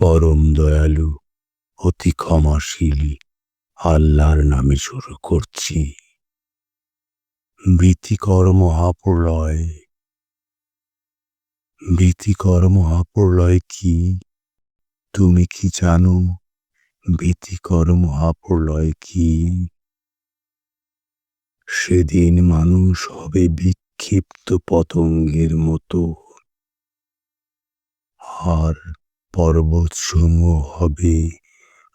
পরম দয়ালু, অতি ক্ষমাশীলী, আল্লাহর নামে শুরু করছি। ভীতিকর মহাপ্রলয়। ভীতিকর মহাপ্রলয় কি? তুমি কি জানো ভীতিকর মহাপ্রলয় কি? সেদিন মানুষ হবে বিক্ষিপ্ত পতঙ্গের মতো। আর পর্বতসমূহ হবে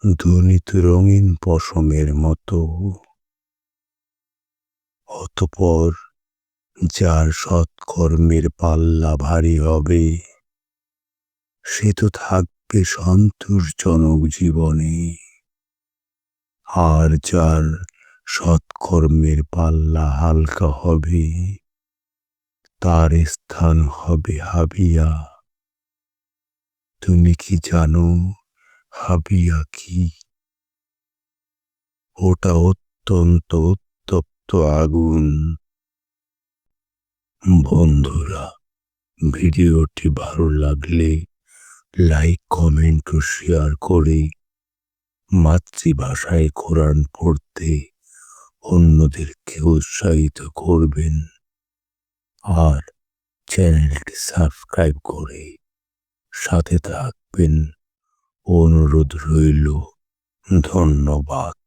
ধ্বনিত রঙিন পশমের মতো। অতপর যার সৎকর্মের পাল্লা ভারী হবে, সে তো থাকবে সন্তোষজনক জীবনে। আর যার সৎকর্মের পাল্লা হালকা হবে, তার স্থান হবে হাবিয়া। তুমি কি জানো হাবিয়া কি? ওটা অত্যন্ত উত্তপ্ত আগুন। বন্ধুরা, ভিডিওটি ভালো লাগলে লাইক, কমেন্ট ও শেয়ার করে মাতৃভাষায় কোরআন পড়তে অন্যদেরকে উৎসাহিত করবেন। আর চ্যানেলটি সাবস্ক্রাইব করে সাথে থাকবেন। অনুরোধ রইল ধন্যবাদ।